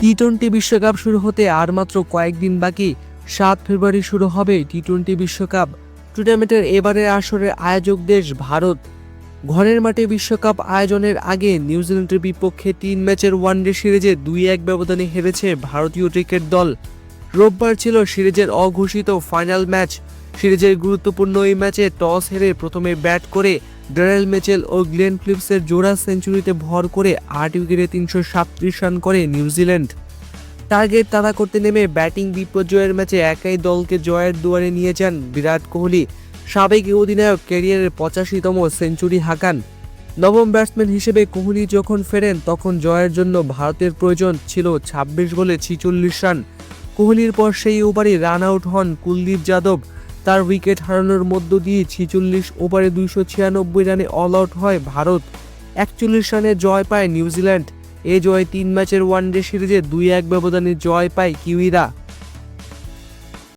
T twenty বিশ্বকাপ শুরু হতে আর মাত্র কয়েকদিন বাকি। সাত ফেব্রুয়ারি শুরু হবে টি টোয়েন্টি বিশ্বকাপ। টুর্নামেন্টের এবারের আসরের আয়োজক দেশ ভারত। ঘরের মাঠে বিশ্বকাপ আয়োজনের আগে নিউজিল্যান্ডের বিপক্ষে তিন ম্যাচের ওয়ানডে সিরিজে দুই এক ব্যবধানে হেরেছে ভারতীয় ক্রিকেট দল। রোববার ছিল সিরিজের অঘোষিত ফাইনাল ম্যাচ। সিরিজের গুরুত্বপূর্ণ এই ম্যাচে টস হেরে প্রথমে ব্যাট করে ড্যারেল মেচেল ও গ্লেন ফিলিপসের জোড়া সেঞ্চুরিতে ভর করে আট উইকেটে তিনশো সাতত্রিশ রান করে নিউজিল্যান্ড টার্গেট তাড়া করতে নেমে ব্যাটিং বিপর্যয়ের ম্যাচে একাই দলকে জয়ের দুয়ারে নিয়ে যান বিরাট কোহলি। সাবেক অধিনায়ক ক্যারিয়ারের পঁচাশিতম সেঞ্চুরি হাঁকান। নবম ব্যাটসম্যান হিসেবে কোহলি যখন ফেরেন, তখন জয়ের জন্য ভারতের প্রয়োজন ছিল ছাব্বিশ বলে ছিচল্লিশ রান। কোহলির পর সেই ওভারে রান আউট হন কুলদীপ যাদব। তার উইকেট হারানোর মধ্য দিয়ে ছিচল্লিশ ওভারে দুইশো ছিয়ানব্বই রানে অল আউট হয় ভারত। একচল্লিশ রানে জয় পায় নিউজিল্যান্ড। এ জয় তিন ম্যাচের ওয়ানডে সিরিজে দুই এক ব্যবধানে জয় পায় কিউইরা।